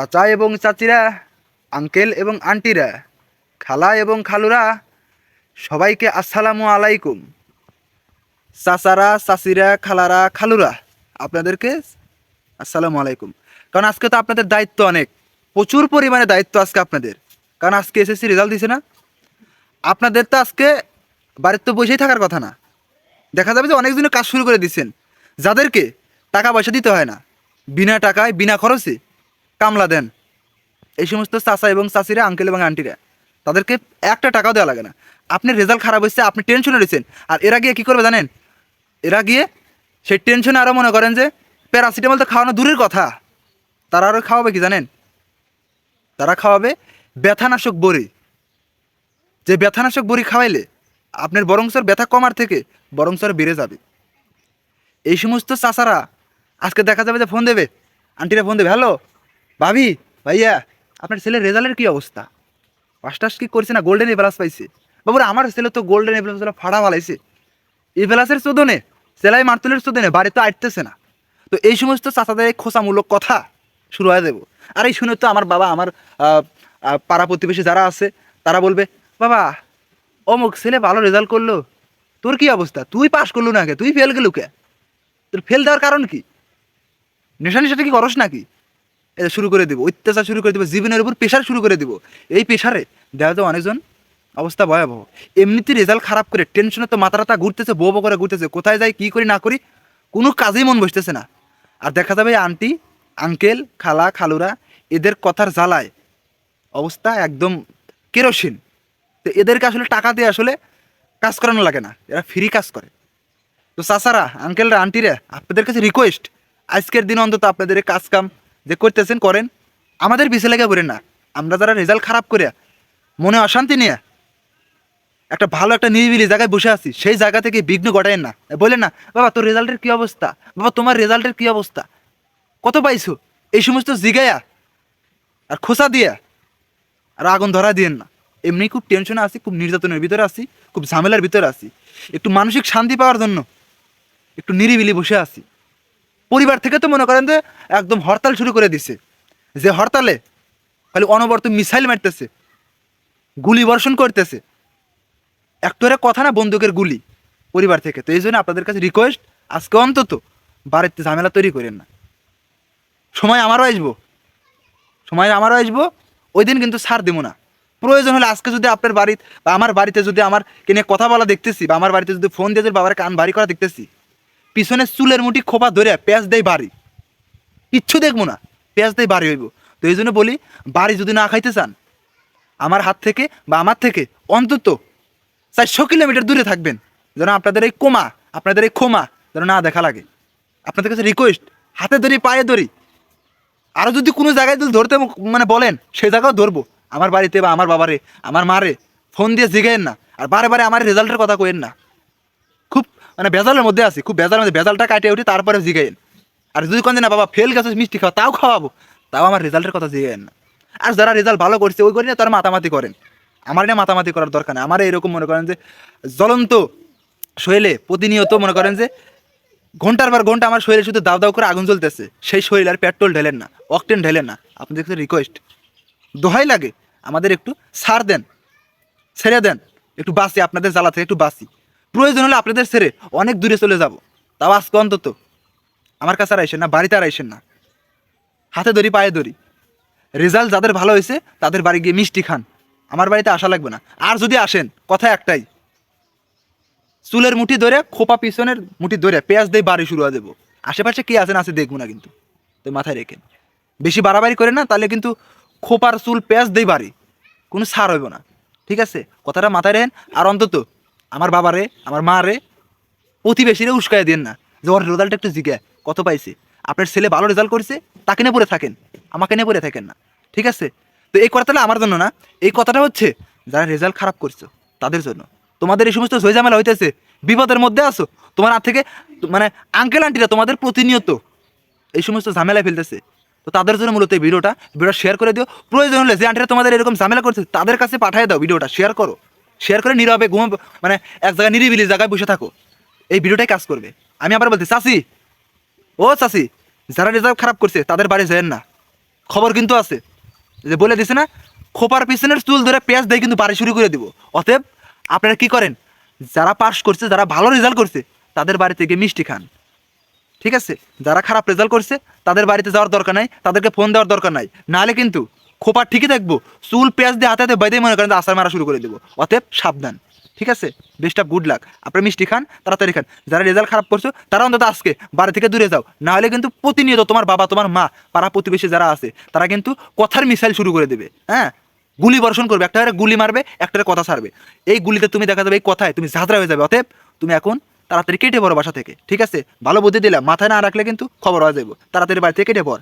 চাচা এবং চাচিরা, আঙ্কেল এবং আন্টিরা, খালা এবং খালুরা, সবাইকে আসসালামু আলাইকুম। চাচারা, চাচিরা, খালারা, খালুরা, আপনাদেরকে আসসালামু আলাইকুম। কারণ আজকে তো আপনাদের দায়িত্ব অনেক, প্রচুর পরিমাণে দায়িত্ব আজকে আপনাদের। কারণ আজকে এসএসসি রেজাল্ট দিছে না। আপনাদের তো আজকে বাড়িতে তো বসেই থাকার কথা না। দেখা যাবে যে অনেকজনের কাজ শুরু করে দিচ্ছেন যাদেরকে টাকা পয়সা দিতে হয় না, বিনা টাকায়, বিনা খরচে কামলা দেন। এই সমস্ত চাচা এবং চাচিরা আঙ্কেল এবং আন্টিরা তাদেরকে একটা টাকাও দেওয়া লাগে না। আপনি রেজাল্ট খারাপ হয়েছে, আপনি টেনশনে রয়েছেন। আর এরা গিয়ে কী করবে জানেন? এরা গিয়ে সেই টেনশনে আরও মনে করেন যে প্যারাসিটামল তো খাওয়ানো দূরের কথা। তারা আরও খাওয়াবে কি জানেন? তারা খাওয়াবে ব্যথানাশক বড়ি। যে ব্যথানাশক বড়ি খাওয়াইলে আপনার বরংসর ব্যথা কমার থেকে বরংসর বেড়ে যাবে। এই সমস্ত চাচারা, আজকে দেখা যাবে যে ফোন দেবে আন্টিরা ফোন দেবে হ্যালো ভাবি, ভাইয়া, আপনার ছেলের রেজাল্টের কী অবস্থা? পাস্টার্স কি করছে না গোল্ডেন এভেলাস পাইছে? বাবুরা, আমার ছেলে তো গোল্ডেন এভেলাস ফাড়া ভালাইছে এভেলাসের চোদনে, সেলাই মার্তুলের চোদনে বাড়ি তো আটতেছে না। তো এই সমস্ত চাচাদের খোঁচামূলক কথা শুরু হয়ে দেবো আর এই শুনে তো আমার বাবা, আমার পাড়া প্রতিবেশী যারা আছে, তারা বলবে, বাবা, অমুক ছেলে ভালো রেজাল্ট করল। তোর কি অবস্থা? তুই পাস করলু না কে? তুই ফেল গেলু কে? তোর ফেল দেওয়ার কারণ কি? নেশা নেশাটা কি করস নাকি? এটা শুরু করে দিব, অত্যাচার শুরু করে দিব, জীবনের উপর প্রেশার শুরু করে দেবো। এই প্রেশারে দেখা যায় অনেকজন অবস্থা ভয়াবহ। এমনিতে রেজাল্ট খারাপ করে টেনশনে তো মাথা রাতা ঘুরতেছে বো করে ঘুরতেছে, কোথায় যাই, কী করি, না করি, কোনো কাজেই মন বসতেছে না। আর দেখা যাবে আন্টি আঙ্কেল খালা, খালুরা, এদের কথার জ্বালায় অবস্থা একদম কেরোসিন। তো এদেরকে আসলে টাকা দিয়ে আসলে কাজ করানো লাগে না, এরা ফ্রি কাজ করে। তো চাচারা আঙ্কেলরা আন্টিরা আপনাদের কাছে রিকোয়েস্ট আজকের দিন অন্তত আপনাদের কাজ কাম যে করতেছেন, করেন। আমাদের পিছে লেগে পড়েন না। আমরা যারা রেজাল্ট খারাপ করে, মনে অশান্তি নিয়ে একটা ভালো একটা নিরিবিলি জায়গায় বসে আছি, সেই জায়গা থেকে বিঘ্ন ঘটায়েন না। বলেন না, বাবা, তোর রেজাল্টের কী অবস্থা? বাবা, তোমার রেজাল্টের কী অবস্থা? কত পাইছো? এই সমস্ত জিগায়া আর খোসা দিয়া আর আগুন ধরা দিয়েন না। এমনি খুব টেনশনে আছি, খুব নির্যাতনের ভিতরে আছি, খুব ঝামেলার ভিতরে আছি। একটু মানসিক শান্তি পাওয়ার জন্য একটু নিরিবিলি বসে আছি। পরিবার থেকে তো মনে করেন যে একদম হরতাল শুরু করে দিছে। যে হরতালে খালি অনবরত মিসাইল মারতেছে, গুলি বর্ষণ করতেছে। একটুরে কথা না, বন্দুকের গুলি পরিবার থেকে। তো এই জন্য আপনাদের কাছে রিকোয়েস্ট আজকে অন্তত বাড়িতে ঝামেলা তৈরি করেন না। সময় আমারও আসব। সময় আমারও আসব, ওই দিন কিন্তু ছাড় দেবো না। প্রয়োজন হলে আজকে যদি আপনার বাড়িতে বা আমার বাড়িতে যদি আমার কিনে কথা বলা দেখতেছি, বা আমার বাড়িতে যদি ফোন দিয়ে যদি বাবার কান ভারী করা দেখতেছি পিছনে চুলের মুঠি খোপা ধরে পেঁয়াজ দেয় বাড়ি। কিচ্ছু দেখব না, পেঁয়াজ দেয় বাড়ি হইব। তো এই জন্য বলি, বাড়ি যদি না খাইতে চান, আমার হাত থেকে বা আমার থেকে অন্তত চারশো কিলোমিটার দূরে থাকবেন, যেন আপনাদের এই কোমা, আপনাদের এই ক্ষমা যেন না দেখা লাগে। আপনাদের কাছে রিকোয়েস্ট হাতে ধরি, পায়ে ধরি। আরও যদি কোনো জায়গায় যদি ধরতে মানে বলেন সেই জায়গাও ধরবো। আমার বাড়িতে বা আমার বাবারে, আমার মারে, ফোন দিয়ে জিগেন না। আর বারে বারে আমার রেজাল্টের কথা কইেন না। মানে বেজালের মধ্যে আছি, খুব বেজালের মধ্যে। বেজালটা কাটিয়ে উঠি, তারপরে জিগাইন আর যদি কোন না বাবা ফেল গেছে, মিষ্টি খাওয়া, তাও খাওয়াবো। তাও আমার রেজাল্টের কথা জিগাইন না। আর যারা রেজাল্ট ভালো করছে, ওই করি না, তারা মাতামাতি করেন। আমার না মাতামাতি করার দরকার নেই। আমার এরকম মনে করেন যে, জ্বলন্ত শৈলে প্রতিনিয়ত মনে করেন যে, ঘণ্টার পর ঘণ্টা আমার শরীরে শুধু দাও দাও করে আগুন জ্বলতেছে। সেই শরীর আর পেট্রোল ঢেলেন না অকটেন ঢেলেন না। আপনাদের কাছে রিকোয়েস্ট দোহাই লাগে। আমাদের একটু ছাড় দেন, ছেড়ে দেন। একটু বাঁচি, আপনাদের জ্বালা থেকে একটু বাঁচি। প্রয়োজন হলে আপনাদের ছেড়ে অনেক দূরে চলে যাব। তাও আজকে অন্তত। আমার কাছে আর আইসেন না, বাড়িতে আর আইসেন না। হাতে ধরি, পায়ে ধরি। রেজাল্ট যাদের ভালো হয়েছে, তাদের বাড়ি গিয়ে মিষ্টি খান। আমার বাড়িতে আসা লাগবে না। আর যদি আসেন, কথা একটাই। চুলের মুঠি ধরে, খোপা পিছনের মুঠি ধরে, পেঁয়াজ দিয়ে বাড়ি শুরু হয়ে দেবো আশেপাশে কে আছেন আছে দেখব না কিন্তু। তো মাথায় রেখেন বেশি বাড়াবাড়ি করে না, তাহলে কিন্তু খোপার চুল, পেঁয়াজ দিয়ে বাড়ি। কোনো সার হইব না। ঠিক আছে? কথাটা মাথায় রেখেন। আর অন্তত আমার বাবারে, আমার মা রে প্রতিবেশীরে উস্কায় দেন না। যে ওর রেজাল্ট একটু জিজ্ঞা কত পাইছে? আপনার ছেলে ভালো রেজাল্ট করেছে, তাকে নিয়ে পড়ে থাকেন, আমাকে নিয়ে পড়ে থাকেন না। ঠিক আছে? তো এই কথাটা আমার জন্য না, এই কথাটা হচ্ছে, যারা রেজাল্ট খারাপ করছ, তাদের জন্য। তোমাদের এই সমস্ত ঝামেলা হইতেছে, বিপদের মধ্যে আছো, তোমার হাত থেকে মানে আঙ্কেল আন্টিরা তোমাদের প্রতিনিয়ত এই সমস্ত ঝামেলা ফেলতেছে। তো তাদের জন্য মূলত এই ভিডিওটা ভিডিওটা শেয়ার করে দিও। প্রয়োজন হলে যে আন্টিরা তোমাদের এরকম ঝামেলা করছে, তাদের কাছে পাঠিয়ে দাও ভিডিওটা শেয়ার করো। শেয়ার করে নীরবে ঘুম মানে এক জায়গায় নিরিবিলি জায়গায় বসে থাকো। এই ভিডিওটাই কাজ করবে। আমি আবার বলছি চাষি ও চাষি যারা রেজাল্ট খারাপ করছে, তাদের বাড়ি যেন না। খবর কিন্তু আছে। যে বলে দিছে না, খোপার পিছনের চুল ধরে পেঁয়াজ দিয়ে কিন্তু বাড়ি শুরু করে দিব। অতএব আপনারা কি করেন? যারা পাস করছে, যারা ভালো রেজাল্ট করছে, তাদের বাড়িতে গিয়ে মিষ্টি খান। ঠিক আছে? যারা খারাপ রেজাল্ট করছে, তাদের বাড়িতে যাওয়ার দরকার নাই, তাদেরকে ফোন দেওয়ার দরকার নাই। নাহলে কিন্তু খোপা ঠিকই থাকব চুল, পেঁয়াজ দিয়ে হাতে হাতে বাইদে মনে করেন আসার মারা শুরু করে দেবো। অতএব সাবধান, ঠিক আছে? বেস্ট অফ গুড লাক আপনি মিষ্টি খান, তাড়াতাড়ি খান। যারা রেজাল্ট খারাপ করছ, তারা অন্তত আজকে বাড়ি থেকে দূরে যাও। না হলে কিন্তু প্রতিনিয়ত তোমার বাবা, তোমার মা, পাড়া প্রতিবেশী যারা আছে, তারা কিন্তু কথার মিসাইল শুরু করে দেবে। হ্যাঁ? গুলি বর্ষণ করবে। একটা গুলি মারবে একটা কথা ছাড়বে। এই গুলিতে তুমি দেখা যাবে, এই কথায় তুমি ঝাঁঝরা হয়ে যাবে। অতএব তুমি এখন তাড়াতাড়ি কেটে পড়ো বাসা থেকে, ঠিক আছে? ভালো বুদ্ধি দিলাম। মাথায় না রাখলে কিন্তু খবর হয়ে যাব। তাড়াতাড়ি বাড়ি থেকে কেটে পড়।